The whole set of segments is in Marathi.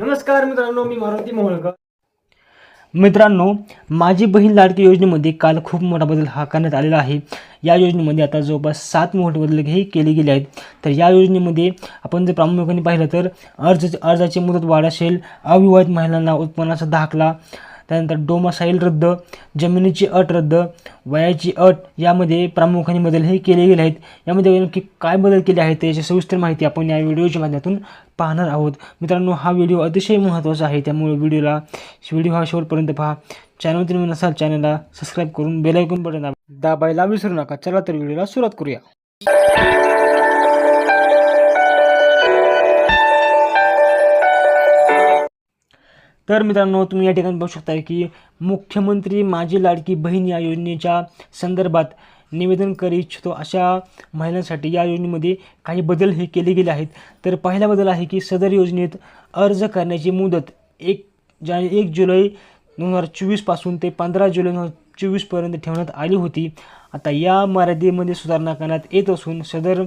नमस्कार मित्रांनो मी मारुती मोहोळकर. मित्रांनो माझी बहीण लाडकी योजनेमध्ये काल खूप मोठा बदल हा करण्यात आलेला आहे. या योजनेमध्ये आता जवळपास सात मोठे बदल हे केले गेले आहेत. तर या योजनेमध्ये आपण जर प्रामुख्याने पाहिलं तर अर्ज अर्जाची मुदत वाढ असेल अविवाहित महिलांना उत्पन्नाचा दाखला त्यानंतर डोमासाईल रद्द जमिनीची अट रद्द वयाची अट यामध्ये प्रामुख्याने बदल हे केले गेले आहेत. यामध्ये नक्की काय बदल केले आहेत याची सविस्तर माहिती आपण या व्हिडिओच्या माध्यमातून पाहणार आहोत. मित्रांनो हा व्हिडिओ अतिशय महत्त्वाचा आहे. त्यामुळे व्हिडिओला व्हिडिओ हा शेवटपर्यंत पहा. चॅनल तुम्ही नसाल चॅनलला सबस्क्राईब करून बेलायकून बटन दाबायला विसरू नका. चला तर व्हिडिओला सुरुवात करूया. तर मित्रांनो तुम्ही या ठिकाणी पाहू शकता की मुख्यमंत्री माझी लाडकी बहीण या योजनेच्या संदर्भात निवेदन करू इच्छितो अशा महिलांसाठी या योजनेमध्ये काही बदल हे केले गेले आहेत. तर पहिला बदल आहे की सदर योजनेत अर्ज करण्याची मुदत एक जा एक जुलै दोन हजार चोवीसपासून ते पंधरा जुलै दोन हजार चोवीसपर्यंत ठेवण्यात आली होती. आता या मर्यादेमध्ये सुधारणा करण्यात येत असून सदर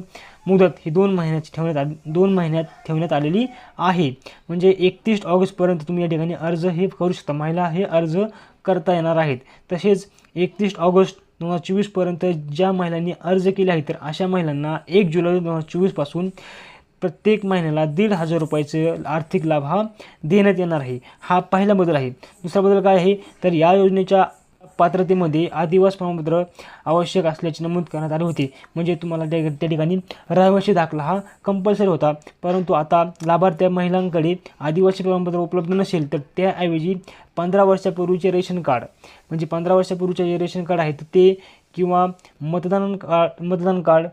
मुदत ही दोन महिन्याची ठेवण्यात आली दोन महिन्यात ठेवण्यात आलेली आहे. म्हणजे एकतीस ऑगस्टपर्यंत तुम्ही या ठिकाणी अर्ज हे करू शकता. महिला हे अर्ज करता येणार आहेत. तसेच एकतीस ऑगस्ट दोन हजार चोवीसपर्यंत ज्या महिलांनी अर्ज केले आहे तर अशा महिलांना एक जुलै दोन हजार चोवीसपासून प्रत्येक महिन्याला दीड हजार रुपयाचे आर्थिक लाभ हा देण्यात येणार आहे. हा पहिला बदल आहे. दुसरा बदल काय आहे? तर या योजनेच्या पात्रतेमध्ये आदिवास प्रमाणपत्र आवश्यक असल्याचे नमूद करण्यात आले होते. म्हणजे तुम्हाला त्या त्या ठिकाणी रहिवासी दाखला हा कंपल्सरी होता. परंतु आता लाभार्थ्या महिलांकडे आदिवासी प्रमाणपत्र उपलब्ध नसेल तर त्याऐवजी पंधरा वर्षापूर्वीचे रेशन कार्ड म्हणजे पंधरा वर्षापूर्वीचे जे रेशन कार्ड आहेत ते किंवा मतदान कार्ड मतदान कार्ड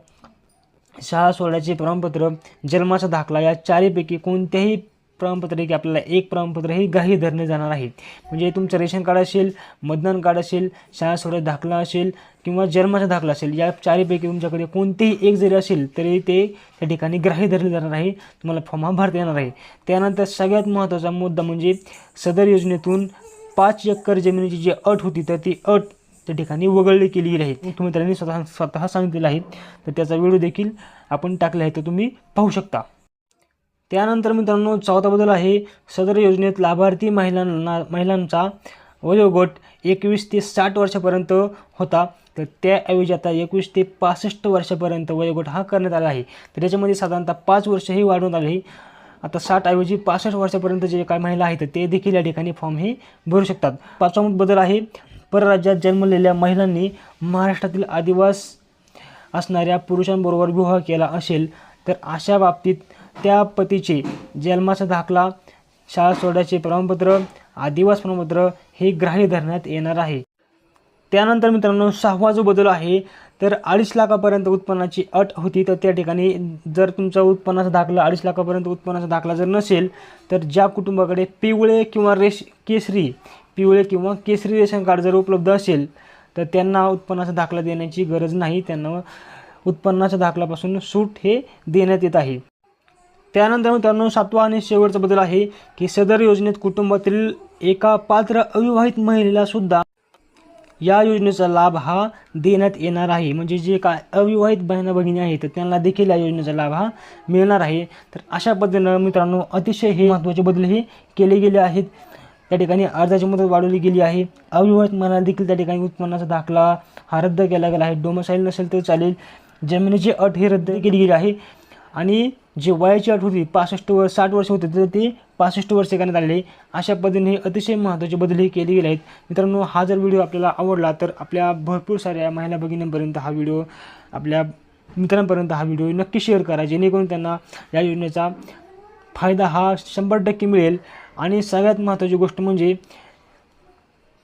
शाळा सोडण्याचे प्रमाणपत्र जन्माचा दाखला या चारीपैकी कोणत्याही प्रमाणपत्र की आपल्याला एक प्रमाणपत्र हे ग्राह्य धरणे जाणार आहे. म्हणजे तुमचं रेशन कार्ड असेल मतदान कार्ड असेल शाळा सोडण्याचा दाखला असेल किंवा जन्माचा दाखला असेल या चारीपैकी तुमच्याकडे कोणतेही एक जरी असेल तरी ते त्या ठिकाणी ग्राह्य धरले जाणार आहे. तुम्हाला फॉर्म हा भरता येणार आहे. त्यानंतर सगळ्यात महत्त्वाचा मुद्दा म्हणजे सदर योजनेतून पाच एकर जमिनीची जी अट होती तर ती अट त्या ठिकाणी वगळली केली आहे. तुम्ही त्यांनी स्वतः स्वतः सांगितलेलं आहे. तर त्याचा व्हिडिओ देखील आपण टाकला आहे तर तुम्ही पाहू शकता. त्यानंतर मित्रांनो चौथा बदल आहे. सदर योजनेत लाभार्थी महिलांना महिलांचा वयोगट एकवीस ते साठ वर्षापर्यंत होता. तर त्याऐवजी आता एकवीस ते पासष्ट वर्षापर्यंत वयोगट हा करण्यात आला आहे. तर त्याच्यामध्ये साधारणतः पाच वर्षही वाढवण्यात आले. आता साठ ऐवजी पासष्ट वर्षापर्यंत जे काही महिला आहेत ते देखील या ठिकाणी फॉर्म हे भरू शकतात. पाचवा बदल आहे परराज्यात जन्मलेल्या महिलांनी महाराष्ट्रातील आदिवास असणाऱ्या पुरुषांबरोबर विवाह केला असेल तर अशा बाबतीत त्या पतीचे जन्माचा दाखला शाळा सोडायचे प्रमाणपत्र आदिवास प्रमाणपत्र हे ग्राह्य धरण्यात येणार आहे. त्यानंतर मित्रांनो सहावा जो बदल आहे तर अडीच लाखापर्यंत उत्पन्नाची अट होती तर त्या ठिकाणी जर तुमचा उत्पन्नाचा दाखला अडीच लाखापर्यंत उत्पन्नाचा दाखला जर नसेल तर ज्या कुटुंबाकडे पिवळे किंवा रेश केसरी पिवळे किंवा केसरी रेशन कार्ड जर उपलब्ध असेल तर त्यांना उत्पन्नाचा दाखला देण्याची गरज नाही. त्यांना उत्पन्नाच्या दाखल्यापासून सूट हे देण्यात येत आहे. त्यानंतर मित्रांनो सातवा आणि शेवटचा बदल आहे की सदर योजनेत कुटुंबातील एका पात्र अविवाहित महिलेला सुद्धा या योजनेचा लाभ हा देण्यात येणार आहे. म्हणजे जे काय अविवाहित बहिणा भगिनी आहेत तर त्यांना देखील या योजनेचा लाभ हा मिळणार आहे. तर अशा पद्धतीनं मित्रांनो अतिशय हे महत्त्वाचे बदल हे केले गेले आहेत. त्या ठिकाणी अर्जाची मुदत वाढवली गेली आहे. अविवाहित महिला देखील त्या ठिकाणी उत्पन्नाचा दाखला हा रद्द केला गेला आहे. डोमसाईल नसेल तर चालेल. जमिनीची अट ही रद्द केली गेली आहे. आणि जे वयाची अट होती पासष्ट वर साठ वर्ष होते तर ते पासष्ट वर्षे करण्यात आलेले. अशा पद्धतीने अतिशय महत्त्वाचे बदलही केले गेले आहेत मित्रांनो हा जर व्हिडिओ आपल्याला आवडला तर आपल्या भरपूर साऱ्या महिला भगिनींपर्यंत हा व्हिडिओ आपल्या मित्रांपर्यंत हा व्हिडिओ नक्की शेअर करा जेणेकरून त्यांना या योजनेचा फायदा हा शंभर टक्के मिळेल. आणि सगळ्यात महत्त्वाची गोष्ट म्हणजे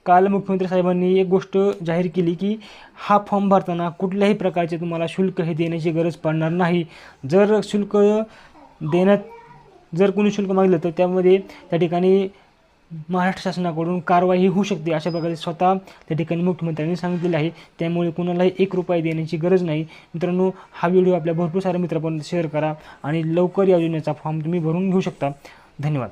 काल मुख्यमंत्री साहेबांनी एक गोष्ट जाहीर केली की हा फॉर्म भरताना कुठल्याही प्रकारचे तुम्हाला शुल्क हे देण्याची गरज पडणार नाही. जर शुल्क देण्यात जर कोणी शुल्क मागलं तर त्यामध्ये त्या ठिकाणी महाराष्ट्र शासनाकडून कारवाई होऊ शकते अशा प्रकारे स्वतः त्या ठिकाणी मुख्यमंत्र्यांनी सांगितलेलं आहे. त्यामुळे कुणालाही एक रुपया देण्याची गरज नाही. मित्रांनो हा व्हिडिओ आपल्या भरपूर साऱ्या मित्रांपर्यंत शेअर करा आणि लवकर या योजनेचा फॉर्म तुम्ही भरून घेऊ शकता. धन्यवाद.